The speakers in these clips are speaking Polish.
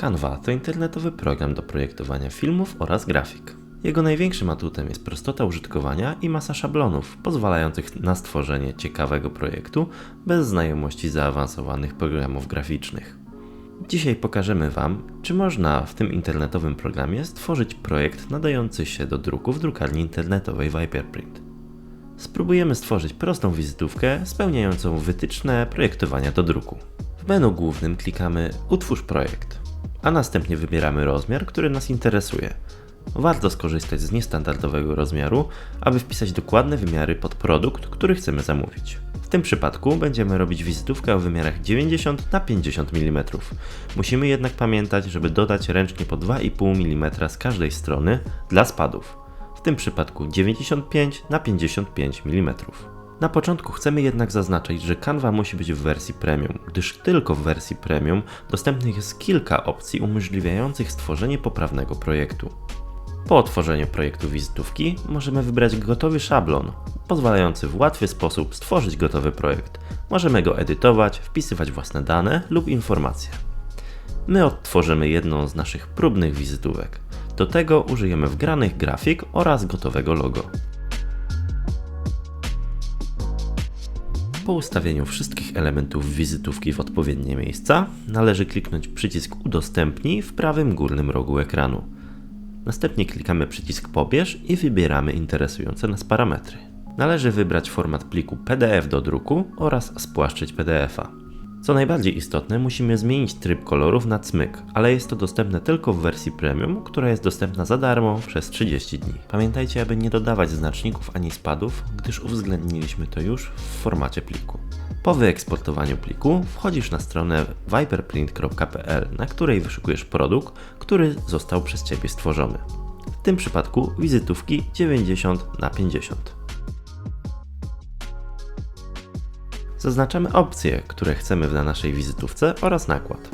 Canva to internetowy program do projektowania filmów oraz grafik. Jego największym atutem jest prostota użytkowania i masa szablonów, pozwalających na stworzenie ciekawego projektu bez znajomości zaawansowanych programów graficznych. Dzisiaj pokażemy Wam, czy można w tym internetowym programie stworzyć projekt nadający się do druku w drukarni internetowej Viperprint. Spróbujemy stworzyć prostą wizytówkę spełniającą wytyczne projektowania do druku. W menu głównym klikamy Utwórz projekt, a następnie wybieramy rozmiar, który nas interesuje. Warto skorzystać z niestandardowego rozmiaru, aby wpisać dokładne wymiary pod produkt, który chcemy zamówić. W tym przypadku będziemy robić wizytówkę o wymiarach 90 na 50 mm. Musimy jednak pamiętać, żeby dodać ręcznie po 2,5 mm z każdej strony dla spadów. W tym przypadku 95 na 55 mm. Na początku chcemy jednak zaznaczyć, że Canva musi być w wersji premium, gdyż tylko w wersji premium dostępnych jest kilka opcji umożliwiających stworzenie poprawnego projektu. Po otworzeniu projektu wizytówki możemy wybrać gotowy szablon, pozwalający w łatwy sposób stworzyć gotowy projekt. Możemy go edytować, wpisywać własne dane lub informacje. My odtworzymy jedną z naszych próbnych wizytówek. Do tego użyjemy wgranych grafik oraz gotowego logo. Po ustawieniu wszystkich elementów wizytówki w odpowiednie miejsca, należy kliknąć przycisk Udostępnij w prawym górnym rogu ekranu. Następnie klikamy przycisk Pobierz i wybieramy interesujące nas parametry. Należy wybrać format pliku PDF do druku oraz spłaszczyć PDF-a. Co najbardziej istotne, musimy zmienić tryb kolorów na cmyk, ale jest to dostępne tylko w wersji premium, która jest dostępna za darmo przez 30 dni. Pamiętajcie, aby nie dodawać znaczników ani spadów, gdyż uwzględniliśmy to już w formacie pliku. Po wyeksportowaniu pliku wchodzisz na stronę viperprint.pl, na której wyszukujesz produkt, który został przez Ciebie stworzony. W tym przypadku wizytówki 90 na 50. Zaznaczamy opcje, które chcemy na naszej wizytówce oraz nakład.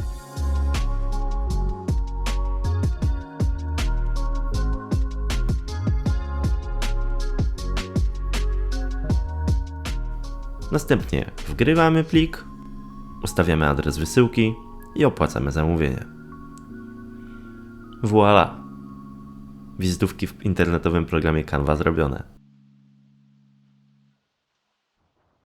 Następnie wgrywamy plik, ustawiamy adres wysyłki i opłacamy zamówienie. Voila! Wizytówki w internetowym programie Canva zrobione.